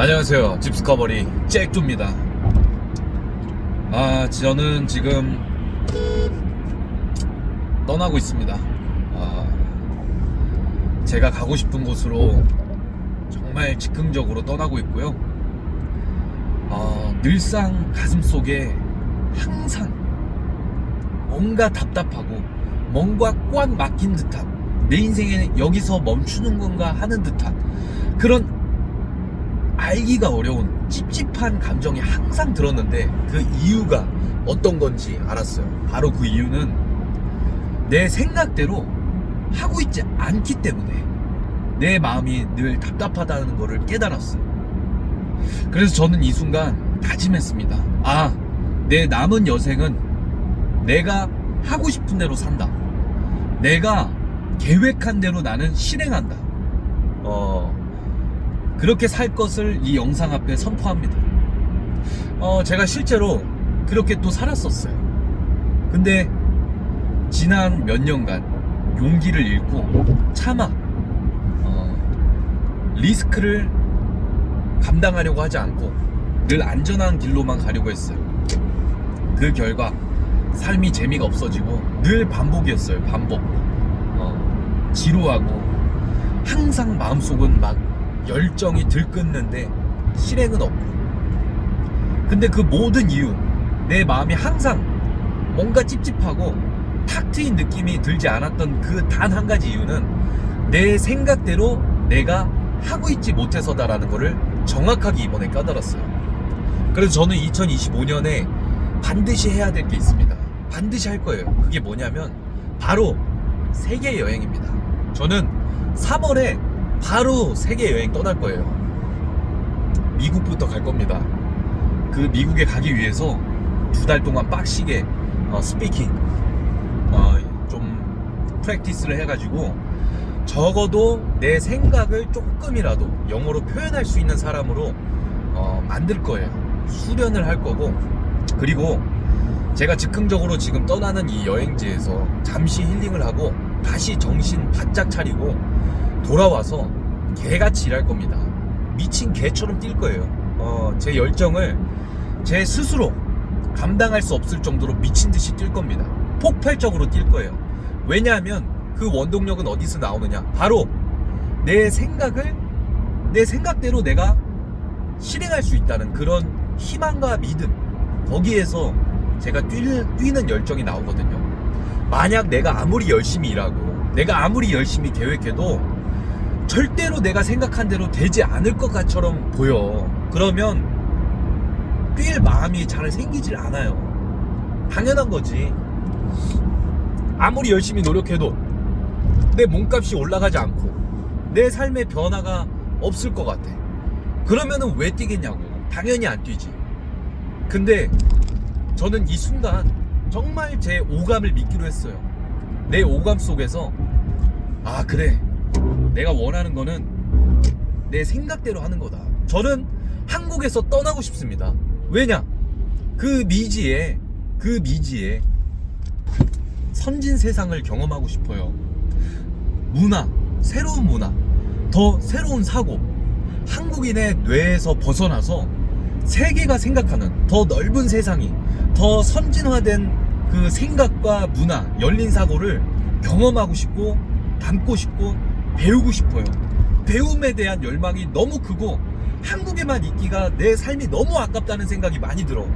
안녕하세요. 집스커버리 잭두입니다. 아, 저는 지금 떠나고 있습니다. 아, 제가 가고 싶은 곳으로 정말 즉흥적으로 떠나고 있고요. 아, 늘상 가슴 속에 항상 뭔가 답답하고 뭔가 꽉 막힌 듯한 내 인생에 여기서 멈추는 건가 하는 듯한 그런 알기가 어려운 찝찝한 감정이 항상 들었는데 그 이유가 어떤 건지 알았어요. 바로 그 이유는 내 생각대로 하고 있지 않기 때문에 내 마음이 늘 답답하다는 것을 깨달았어요. 그래서 저는 이 순간 다짐했습니다. 아, 내 남은 여생은 내가 하고 싶은 대로 산다. 내가 계획한 대로 나는 실행한다. 어, 그렇게 살 것을 이 영상 앞에 선포합니다. 어, 제가 실제로 그렇게 또 살았었어요. 근데 지난 몇 년간 용기를 잃고 차마 어, 리스크를 감당하려고 하지 않고 늘 안전한 길로만 가려고 했어요. 그 결과 삶이 재미가 없어지고 늘 반복이었어요. 반복. 어, 지루하고 항상 마음속은 막 열정이 들끓는데 실행은 없고. 근데 그 모든 이유, 내 마음이 항상 뭔가 찝찝하고 탁 트인 느낌이 들지 않았던 그 단 한 가지 이유는 내 생각대로 내가 하고 있지 못해서다라는 것을 정확하게 이번에 깨달았어요. 그래서 저는 2025년에 반드시 해야 될 게 있습니다. 반드시 할 거예요. 그게 뭐냐면 바로 세계 여행입니다. 저는 3월에 바로 세계 여행 떠날 거예요. 미국부터 갈 겁니다. 그 미국에 가기 위해서 두 달 동안 빡시게 어, 스피킹 어, 좀 프랙티스를 해가지고 적어도 내 생각을 조금이라도 영어로 표현할 수 있는 사람으로 어, 만들 거예요. 수련을 할 거고 그리고 제가 즉흥적으로 지금 떠나는 이 여행지에서 잠시 힐링을 하고 다시 정신 바짝 차리고 돌아와서 개같이 일할 겁니다. 미친 개처럼 뛸 거예요. 어, 제 열정을 제 스스로 감당할 수 없을 정도로 미친 듯이 뛸 겁니다. 폭발적으로 뛸 거예요. 왜냐하면 그 원동력은 어디서 나오느냐? 바로 내 생각을 내 생각대로 내가 실행할 수 있다는 그런 희망과 믿음 거기에서 제가 뛰는, 뛰는 열정이 나오거든요. 만약 내가 아무리 열심히 일하고 내가 아무리 열심히 계획해도 절대로 내가 생각한 대로 되지 않을 것 같처럼 보여. 그러면 뛸 마음이 잘 생기질 않아요. 당연한 거지. 아무리 열심히 노력해도 내 몸값이 올라가지 않고 내 삶의 변화가 없을 것 같아. 그러면은 왜 뛰겠냐고. 당연히 안 뛰지. 근데 저는 이 순간 정말 제 오감을 믿기로 했어요. 내 오감 속에서 아 그래 내가 원하는 거는 내 생각대로 하는 거다. 저는 한국에서 떠나고 싶습니다. 왜냐? 그 미지에 그 미지에 선진 세상을 경험하고 싶어요. 문화, 새로운 문화, 더 새로운 사고, 한국인의 뇌에서 벗어나서 세계가 생각하는 더 넓은 세상이 더 선진화된 그 생각과 문화, 열린 사고를 경험하고 싶고 담고 싶고 배우고 싶어요. 배움에 대한 열망이 너무 크고 한국에만 있기가 내 삶이 너무 아깝다는 생각이 많이 들어.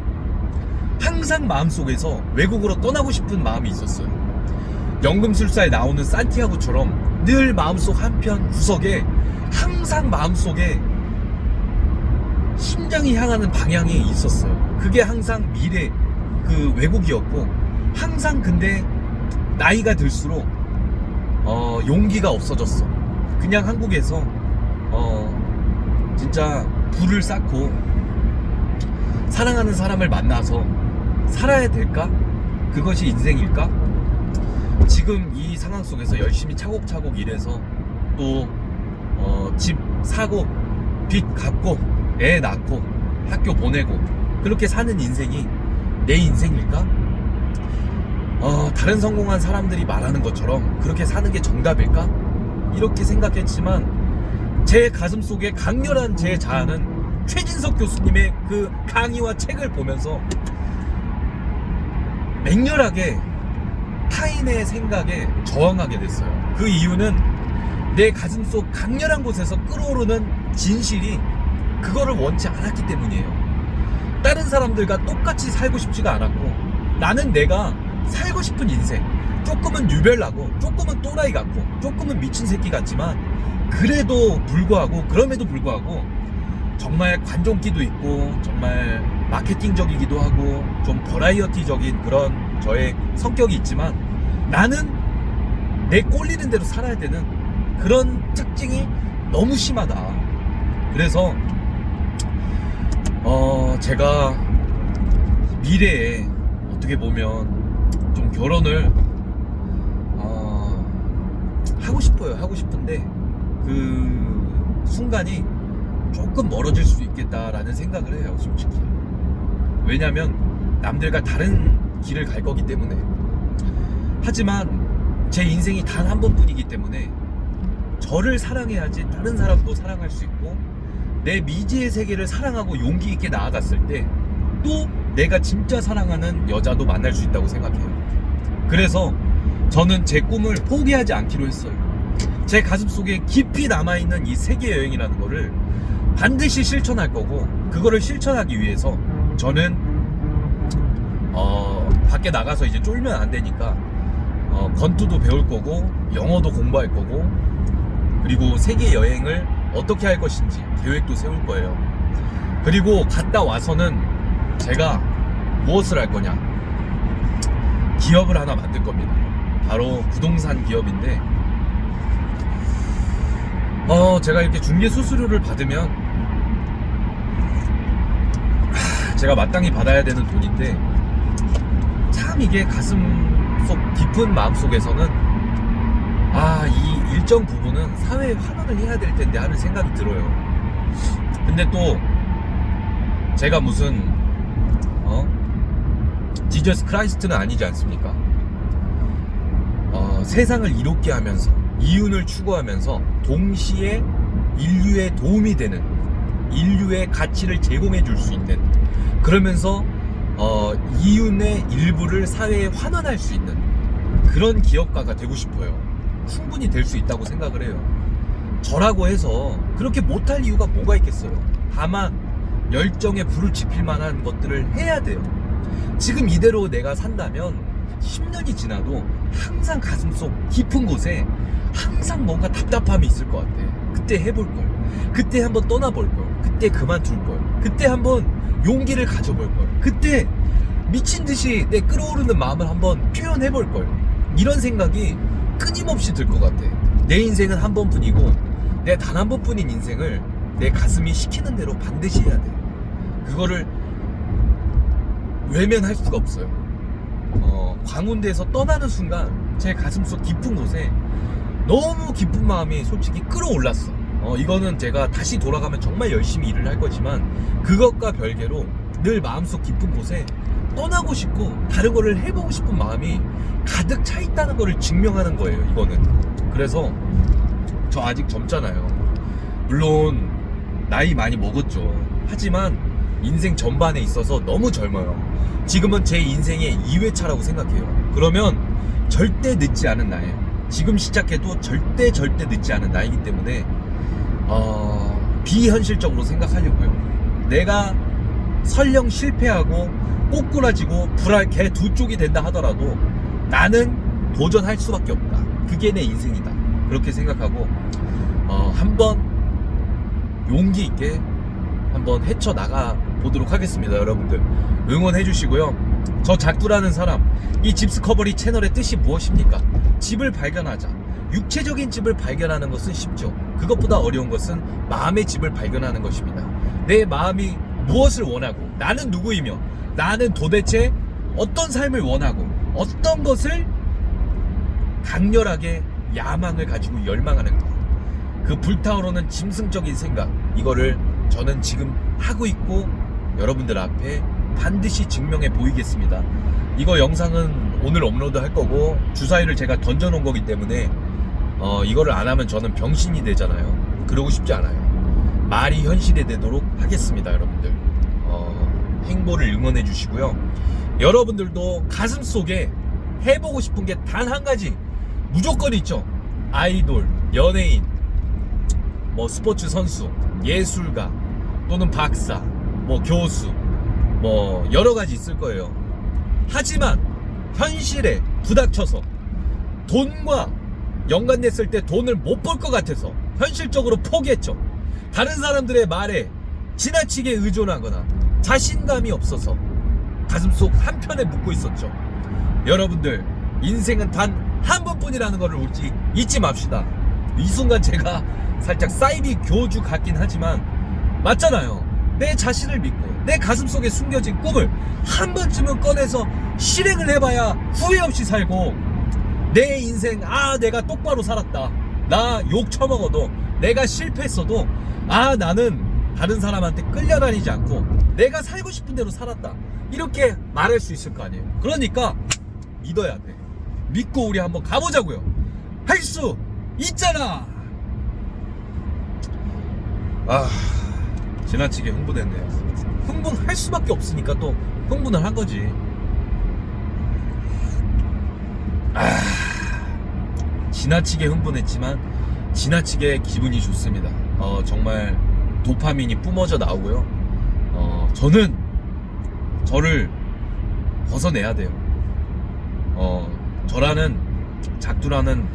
항상 마음속에서 외국으로 떠나고 싶은 마음이 있었어요. 연금술사에 나오는 산티아고처럼 늘 마음속 한편 구석에 항상 마음속에 심장이 향하는 방향이 있었어요. 그게 항상 미래 그 외국이었고 항상 근데 나이가 들수록 어, 용기가 없어졌어. 그냥 한국에서 어, 진짜 불을 쌓고 사랑하는 사람을 만나서 살아야 될까? 그것이 인생일까? 지금 이 상황 속에서 열심히 차곡차곡 일해서 또 어, 집 사고 빚 갚고 애 낳고 학교 보내고 그렇게 사는 인생이 내 인생일까? 어, 다른 성공한 사람들이 말하는 것처럼 그렇게 사는 게 정답일까? 이렇게 생각했지만 제 가슴 속에 강렬한 제 자아는 최진석 교수님의 그 강의와 책을 보면서 맹렬하게 타인의 생각에 저항하게 됐어요. 그 이유는 내 가슴 속 강렬한 곳에서 끌어오르는 진실이 그거를 원치 않았기 때문이에요. 다른 사람들과 똑같이 살고 싶지가 않았고 나는 내가 살고 싶은 인생 조금은 유별나고 조금은 또라이 같고 조금은 미친 새끼 같지만 그래도 불구하고 그럼에도 불구하고 정말 관종기도 있고 정말 마케팅적이기도 하고 좀 버라이어티적인 그런 저의 성격이 있지만 나는 내 꼴리는 대로 살아야 되는 그런 특징이 너무 심하다. 그래서 어 제가 미래에 어떻게 보면 좀 결혼을 어 하고 싶어요. 하고 싶은데 그 순간이 조금 멀어질 수 있겠다라는 생각을 해요, 솔직히. 왜냐면 남들과 다른 길을 갈 거기 때문에. 하지만 제 인생이 단 한 번뿐이기 때문에 저를 사랑해야지 다른 사람도 사랑할 수 있고 내 미지의 세계를 사랑하고 용기 있게 나아갔을 때 또 내가 진짜 사랑하는 여자도 만날 수 있다고 생각해요. 그래서 저는 제 꿈을 포기하지 않기로 했어요. 제 가슴 속에 깊이 남아있는 이 세계 여행이라는 거를 반드시 실천할 거고 그거를 실천하기 위해서 저는 어 밖에 나가서 이제 쫄면 안 되니까 어 권투도 배울 거고 영어도 공부할 거고 그리고 세계 여행을 어떻게 할 것인지 계획도 세울 거예요. 그리고 갔다 와서는 제가 무엇을 할 거냐 기업을 하나 만들 겁니다. 바로 부동산 기업인데 어 제가 이렇게 중개 수수료를 받으면 하, 제가 마땅히 받아야 되는 돈인데 참 이게 가슴 속 깊은 마음 속에서는 아 이 일정 부분은 사회에 환원을 해야 될 텐데 하는 생각이 들어요. 근데 또 제가 무슨 어 지저스 크라이스트는 아니지 않습니까? 어, 세상을 이롭게 하면서 이윤을 추구하면서 동시에 인류에 도움이 되는 인류의 가치를 제공해 줄 수 있는 그러면서 어, 이윤의 일부를 사회에 환원할 수 있는 그런 기업가가 되고 싶어요. 충분히 될 수 있다고 생각을 해요. 저라고 해서 그렇게 못할 이유가 뭐가 있겠어요. 다만 열정에 불을 지필 만한 것들을 해야 돼요. 지금 이대로 내가 산다면 10년이 지나도 항상 가슴속 깊은 곳에 항상 뭔가 답답함이 있을 것 같아. 그때 해볼 걸. 그때 한번 떠나볼 걸. 그때 그만둘 걸. 그때 한번 용기를 가져볼 걸. 그때 미친 듯이 내 끌어오르는 마음을 한번 표현해 볼 걸. 이런 생각이 끊임없이 들 것 같아. 내 인생은 한 번뿐이고 내 단 한 번뿐인 인생을 내 가슴이 시키는 대로 반드시 해야 돼. 그거를 외면할 수가 없어요. 어, 광운대에서 떠나는 순간 제 가슴속 깊은 곳에 너무 기쁜 마음이 솔직히 끌어올랐어. 어, 이거는 제가 다시 돌아가면 정말 열심히 일을 할 거지만 그것과 별개로 늘 마음속 깊은 곳에 떠나고 싶고 다른 거를 해보고 싶은 마음이 가득 차 있다는 거를 증명하는 거예요. 이거는. 그래서 저 아직 젊잖아요. 물론 나이 많이 먹었죠. 하지만 인생 전반에 있어서 너무 젊어요. 지금은 제 인생의 2회차라고 생각해요. 그러면 절대 늦지 않은 나이에요. 지금 시작해도 절대 절대 늦지 않은 나이기 때문에 어, 비현실적으로 생각하려고요. 내가 설령 실패하고 꼬꾸라지고 불알 개 두 쪽이 된다 하더라도 나는 도전할 수밖에 없다. 그게 내 인생이다. 그렇게 생각하고 어, 한번 용기 있게 한번 헤쳐 나가 보도록 하겠습니다, 여러분들. 응원해 주시고요. 저 작두라는 사람, 이 집스커버리 채널의 뜻이 무엇입니까? 집을 발견하자. 육체적인 집을 발견하는 것은 쉽죠. 그것보다 어려운 것은 마음의 집을 발견하는 것입니다. 내 마음이 무엇을 원하고, 나는 누구이며, 나는 도대체 어떤 삶을 원하고, 어떤 것을 강렬하게 야망을 가지고 열망하는가. 그 불타오르는 짐승적인 생각, 이거를 저는 지금 하고 있고, 여러분들 앞에 반드시 증명해 보이겠습니다. 이거 영상은 오늘 업로드 할 거고 주사위를 제가 던져 놓은 거기 때문에 어, 이거를 안 하면 저는 병신이 되잖아요. 그러고 싶지 않아요. 말이 현실이 되도록 하겠습니다, 여러분들. 어, 행보를 응원해 주시고요. 여러분들도 가슴 속에 해보고 싶은 게 단 한 가지 무조건 있죠. 아이돌, 연예인, 뭐 스포츠 선수, 예술가, 또는 박사, 뭐 교수, 뭐 여러 가지 있을 거예요. 하지만 현실에 부닥쳐서 돈과 연관됐을 때 돈을 못 벌 것 같아서 현실적으로 포기했죠. 다른 사람들의 말에 지나치게 의존하거나 자신감이 없어서 가슴속 한편에 묻고 있었죠. 여러분들 인생은 단 한 번뿐이라는 것을 잊지, 잊지 맙시다. 이 순간 제가 살짝 사이비 교주 같긴 하지만 맞잖아요. 내 자신을 믿고 내 가슴 속에 숨겨진 꿈을 한 번쯤은 꺼내서 실행을 해봐야 후회 없이 살고 내 인생 아 내가 똑바로 살았다. 나 욕 처먹어도 내가 실패했어도 아 나는 다른 사람한테 끌려다니지 않고 내가 살고 싶은 대로 살았다. 이렇게 말할 수 있을 거 아니에요. 그러니까 믿어야 돼. 믿고 우리 한번 가보자고요. 할 수 있잖아. 아 지나치게 흥분했네요. 흥분할 수밖에 없으니까 또 흥분을 한 거지. 아 지나치게 흥분했지만 지나치게 기분이 좋습니다. 어 정말 도파민이 뿜어져 나오고요. 어 저는 저를 벗어내야 돼요. 어 저라는 작두라는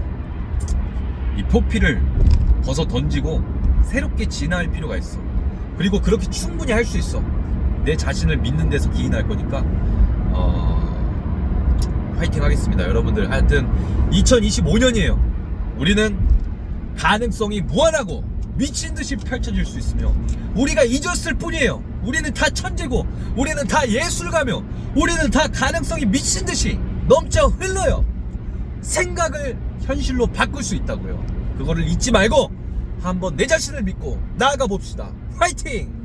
이 포피를 벗어 던지고 새롭게 진화할 필요가 있어. 그리고 그렇게 충분히 할 수 있어. 내 자신을 믿는 데서 기인할 거니까 어, 화이팅 하겠습니다. 여러분들 하여튼 2025년이에요. 우리는 가능성이 무한하고 미친 듯이 펼쳐질 수 있으며 우리가 잊었을 뿐이에요. 우리는 다 천재고 우리는 다 예술가며 우리는 다 가능성이 미친 듯이 넘쳐 흘러요. 생각을 현실로 바꿀 수 있다고요. 그거를 잊지 말고 한번 내 자신을 믿고 나아가 봅시다. 화이팅!